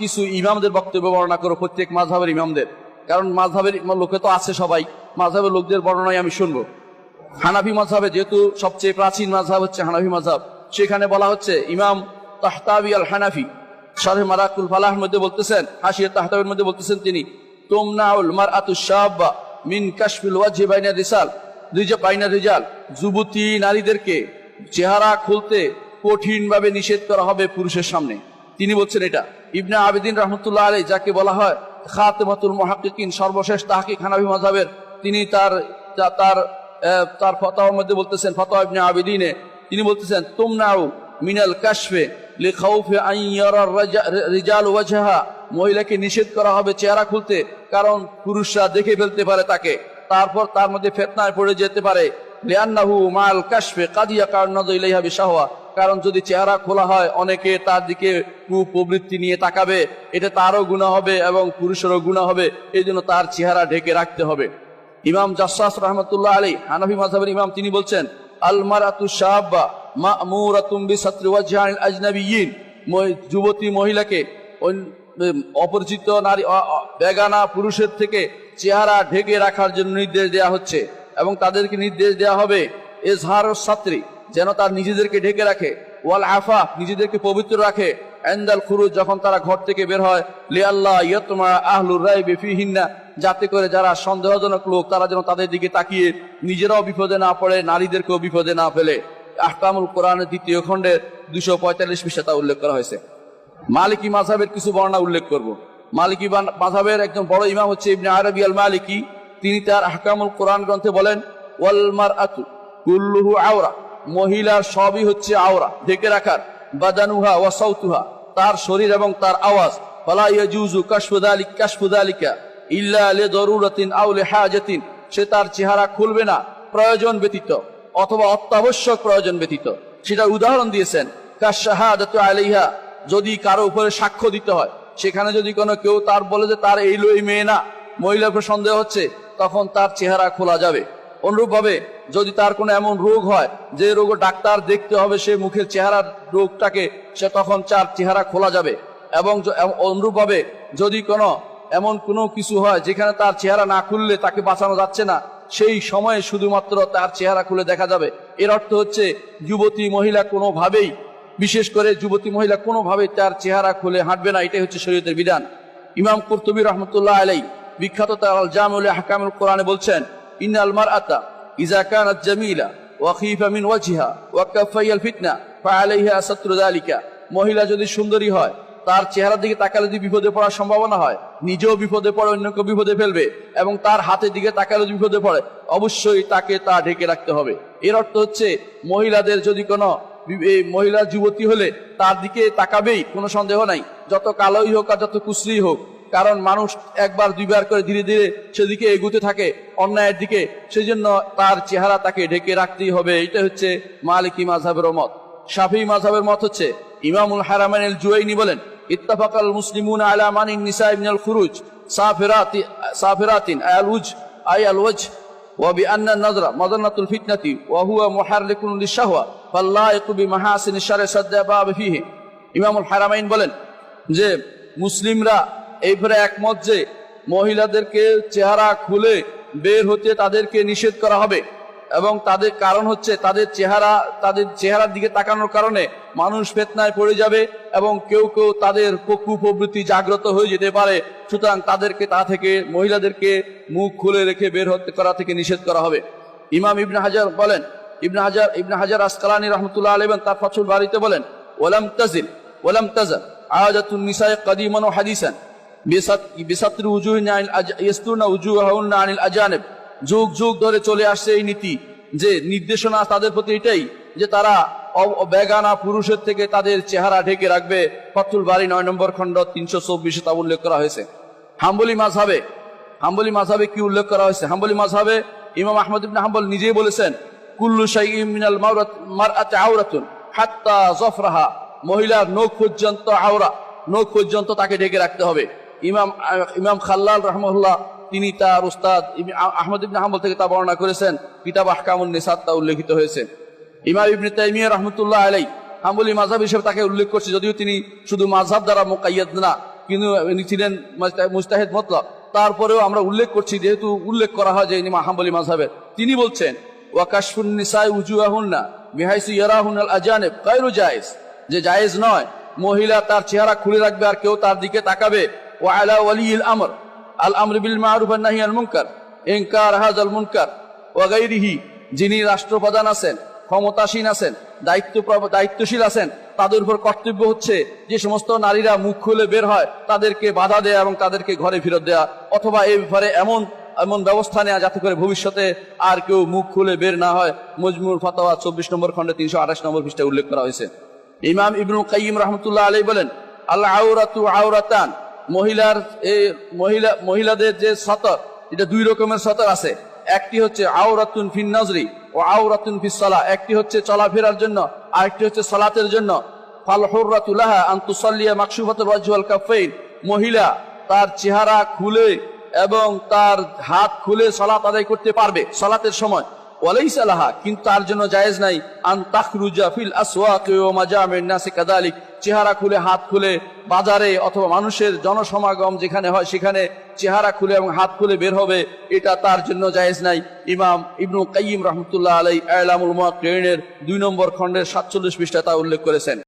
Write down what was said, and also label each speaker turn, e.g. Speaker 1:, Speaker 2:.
Speaker 1: কিছু ইমামদের বক্তব্য বর্ণনা করো, প্রত্যেক মাঝহাবের ইমামদের। কারণ মাঝহাবের লোকে তো আছে সবাই। মাঝহাবের লোকদের বর্ণনাই আমি শুনব। হানাফি মাঝহাবে যেহেতু সবচেয়ে প্রাচীন মাঝহাব হচ্ছে হানাফি মাঝহাব সেখানে বলা হচ্ছে ইমাম তাহতাবি আল হানাফি শাহে মারাকুল ফালাহ মধ্যে বলতেছেন হাসিয়া তাহতাবের মধ্যে বলতেছেন তিনি, তোমনাউল মার আতু শাহবা মিন কাশফিল ওয়াজহি বাইনা রিসাল। রিজা বাইনা রিজাল, যুবতী নারীদেরকে চেহারা খুলতে কঠিন ভাবে নিষেধ করা হবে পুরুষের সামনে। তিনি বলছেন এটা। ইবনে আবেদিন রহমতুল্লাহ আলী যাকে বলা হয় খাতেমাতুল মহাকিকিন সর্বশেষ তাহাকিক হানাফি মাযহাবের, তিনি তার তার তার ফতোয়ার মধ্যে বলতেছেন ফতোয়া ইবনে আবেদিনে, তিনি বলতেছেন, তুমনাউ মিনাল কাশফে মহিলাকে নিষেধ করা হবে চেহারা খুলতে, কারণ পুরুষরা দেখে ফেলতে পারে তাকে। তারপর তার মধ্যে ফেতনায় পড়ে যেতে পারে। লিআন্নাহু মাল কাশফে কাদিয়া কারণ ইলাইহা বিশাহওয়া। কারণ যদি চেহারা খোলা হয়, অনেকে তার দিকে কুপ্রবৃত্তি নিয়ে তাকাবে। এটা তারও গুণা হবে এবং পুরুষেরও গুণা হবে। এই জন্য তার চেহারা ঢেকে রাখতে হবে। ইমাম জাসাস রহমতুল্লাহ আলী হানাফি মাযহাবের ইমাম, তিনি বলছেন আল মারাতু শাব্বা মা'মুরাতুম বিসাত্রি ওয়াজহানিল আজনাবিয়িন যুবতী মহিলাকে অপরিচিত নারী বেগানা পুরুষের থেকে চেহারা ঢেকে রাখার জন্য নির্দেশ দেয়া হচ্ছে। এবং তাদেরকে নির্দেশ দেয়া হবে এজহার ছাত্রী যেন তার নিজেদেরকে ঢেকে রাখে। ওয়াল আফা, নিজেদেরকে পবিত্র রাখে। এন্দাল খুরুজ, যখন তারা ঘর থেকে বের হয় লি আল্লাহ ইয়তমা আহলুর রাই বেফিহিন্না যাতে করে যারা সন্দেহজনক লোক, তারা যেন তাদের দিকে তাকিয়ে নিজেরাও বিপদে না পড়ে, নারীদেরকেও বিপদে না ফেলে। আহকামুল কোরআনের দ্বিতীয় খণ্ডের দুশো পঁয়তাল্লিশ পৃষ্ঠা উল্লেখ করা হয়েছে। মালিকি মাঝাবের কিছু বর্ণনা উল্লেখ করব। মালিকি মাযহাবের একজন বড় ইমাম হচ্ছে ইবনে আরবি আল মালিকি তিনি তার আহকামুল কোরআন গ্রন্থে বলেন ওয়ালমার আতু কুল্লুহু আওরা। মহিলার সবই হচ্ছে আওরা, ঢেকে রাখার, বাদানুহা ওয়া সাউতুহা, তার শরীর এবং তার আওয়াজ। ফালা ইয়াজুজু কাশফু যালিক কাশফু যালিকা ইল্লা লিদারুরাতিন আও লিহাজাতিন সে তার চেহারা খুলবে না, প্রয়োজন ব্যতীত, অথবা অত্যাবশ্যক প্রয়োজন ব্যতীত। সেটার উদাহরণ দিয়েছেন কাশাহাদাতু আলাইহা, যদি কারও উপরে সাক্ষ্য দিতে হয়, সেখানে যদি কোনো কেউ তার বলে যে তার এই লই মেয়ে না মহিলার উপর সন্দেহ হচ্ছে, তখন তার চেহারা খোলা যাবে। অনুরূপভাবে যদি তার কোনো এমন রোগ হয়, যে রোগ ডাক্তার দেখতে হবে সে মুখের চেহারার রোগটাকে, সে তখন চার চেহারা খোলা যাবে। এবং অনুরূপভাবে যদি কোনো এমন কোনো কিছু হয়, যেখানে তার চেহারা না খুললে তাকে বাঁচানো যাচ্ছে না, সেই সময়ে শুধুমাত্র তার চেহারা খুলে দেখা যাবে। এর অর্থ হচ্ছে, যুবতী মহিলা কোনোভাবেই, বিশেষ করে যুবতী মহিলা কোনোভাবেই তার চেহারা খুলে হাঁটবে না, এটাই হচ্ছে শরীয়তের বিধান। ইমাম কুরতুবী রহমতুল্লাহ আলাই বিখ্যাত তার জামুল হাকামুল কোরআনে বলছেন ইজা কানাত জামিলা ওয়া খিফা মিন ওয়াজহিহা ওয়া কাফাইয়াল ফিতনা ফাআলাইহা সাতরু যালিকা মহিলা যদি সুন্দরী হয়, তার চেহারার দিকে তাকালে যদি বিপদে পড়ার সম্ভাবনা হয়, নিজেও বিপদে পড়ে অন্যকে বিপদে ফেলবে এবং তার হাতের দিকে তাকালে যদি বিপদে পড়ে, অবশ্যই তাকে তা ঢেকে রাখতে হবে। এর অর্থ হচ্ছে, মহিলাদের যদি কোনো মহিলা যুবতী হলে তার দিকে তাকাবেই, কোনো সন্দেহ নাই। যত কালোই হোক আর যত কুশ্রী হোক কারণ মানুষ একবার দুইবার করে ধীরে ধীরে সেদিকে এগুতে থাকে অন্যায়ের দিকে সেই জন্য তার চেহারা তাকে ঢেকে রাখতেই হবে এটা হচ্ছে মালিকি মাঝাবের মত শাফি মাঝাবের মত হচ্ছে ইমামুল হারামান আল জুয়াইনি বলেন ইত্তাফাকাল মুসলিমুন আলা মানিন নিসা ইবনাল খুরুজ সাফিরাতি সাফিরাতিন আল উজ আই আল ওয়াজ وبأن النظر مظنة الفتنة وهو محرك للشهوة فاللائق بمحاسن الشر سد باب فيه ইমামুল হারামাইন বলেন যে মুসলিমরা এইভাবে একমত যে মহিলাদেরকে চেহারা খুলে বের হতে তাদেরকে নিষেধ করা হবে। এবং তাদের কারণ হচ্ছে তাদের চেহারা, তাদের চেহারার দিকে তাকানোর কারণে মানুষ ফেতনায় পড়ে যাবে এবং কেউ কেউ তাদের পক্ষু প্রবৃত্তি জাগ্রত হয়ে যেতে পারে। সুতরাং তাদেরকে তা থেকে, মহিলাদেরকে মুখ খুলে রেখে বের হতে করা থেকে নিষেধ করা হবে। ইমাম ইবনে হাজার বলেন, ইবনে হাজার ইবনে হাজার আসকালানি রহমতুল্লাহ আলবেন তার ফসল বাড়িতে বলেন ওলাম তাজিল ওলাম তাজার আয়াতুন নিসায় কাদিমান হাদিসান। আনিল আজানেব। যুগ যুগ ধরে চলে আসছে এই নীতি যে নির্দেশনা তাদের প্রতি এটাই যে তারা বেগানা পুরুষের থেকে তাদের চেহারা ঢেকে রাখবে। ফতুল বাড়ি নয় নম্বর খণ্ড তিনশো চব্বিশে তা উল্লেখ করা হয়েছে। হাম্বলি মাঝাবে হাম্বলি মাঝাবে কি উল্লেখ করা হয়েছে? হাম্বলি মাঝাবে ইমাম আহমদ হাম্বল নিজেই বলেছেন, কুল্লু মিনাল মারআতি আওরাতুন হাত্তা জফরাহা। মহিলার নখ পর্যন্ত আওরা, নখ পর্যন্ত তাকে ঢেকে রাখতে হবে। ইমাম ইমাম খাল্লাল রহমুল্লাহ তিনি তার উস্তাদ আহমদ ইবনে হাম্বল থেকে তা বর্ণনা করেছেন। কিতাব আহকামুন নিসাদ তা উল্লেখিত হয়েছে। ইমাম ইবনে তাইমিয়া রহমতুল্লাহ আলাই হাম্বলি মাঝহাব হিসেবে তাকে উল্লেখ করছে, যদিও তিনি শুধু মাঝহাব দ্বারা মোকাইয়াদ না, কিন্তু ইনি ছিলেন মুস্তা- মুস্তাহিদ মতলব। তারপরেও আমরা উল্লেখ করছি, যেহেতু উল্লেখ করা হয় যে ইনি হাম্বলি মাঝহাবের তিনি বলছেন ওয়াকাশফুন নিসাই উজুয়াহুন্না বিহাইসু ইয়ারাহুনাল আজানেব গায়রু জায়েজ। যে জায়েজ নয়, মহিলা তার চেহারা খুলে রাখবে আর কেউ তার দিকে তাকাবে বিল মারুফ আন নাহি আল মুনকার ইনকার হাযাল মুনকার ওয়া গায়রিহি যিনি রাষ্ট্রপ্রধান আছেন, ক্ষমতাসীন আছেন, দায়িত্ব দায়িত্বশীল আছেন, তাদের উপর কর্তব্য হচ্ছে যে সমস্ত নারীরা মুখ খুলে বের হয়, তাদেরকে বাধা দেয়া এবং তাদেরকে ঘরে ফেরত দেয়া, অথবা এই ব্যাপারে এমন এমন ব্যবস্থা নেওয়া যাতে করে ভবিষ্যতে আর কেউ মুখ খুলে বের না হয়। মজমুর ফতোয়া চব্বিশ নম্বর খন্ডে তিনশো আঠাশ নম্বর পৃষ্ঠায় উল্লেখ করা হয়েছে। ইমাম ইবনুল কাইম রহমতুল্লাহ আলী বলেন আল্লাহ আউরাতু আউরাতান মহিলার এই মহিলা, মহিলাদের যে সতর, এটা দুই রকমের সতর আছে। একটি হচ্ছে আওরাতুন ফিন নজরি ও আওরাতুন সালা একটি হচ্ছে চলাফেরার জন্য, আরেকটি হচ্ছে সালাতের জন্য। ফাল হুররাতুলাহা আন তুসাল্লিয়া মাকসুফাতুল ওয়াজহি ওয়াল কাফাইন মহিলা তার চেহারা খুলে এবং তার হাত খুলে সালাত আদায় করতে পারবে সালাতের সময়। ওয়ালাইসা সালাহা কিন্তু তার জন্য জায়েজ নাই। আন তাখরুজা ফিল আসওয়াকি ওয়া মাজামিন নাসি কাযালিক চেহারা খুলে, হাত খুলে, বাজারে অথবা মানুষের জনসমাগম যেখানে হয় সেখানে চেহারা খুলে এবং হাত খুলে বের হবে, এটা তার জন্য জায়েজ নাই। ইমাম ইবনু কাইম রহমতুল্লাহ আলাই আলামুল মুওয়াক্কিনের দুই নম্বর খণ্ডের সাতচল্লিশ পৃষ্ঠা তা উল্লেখ করেছেন।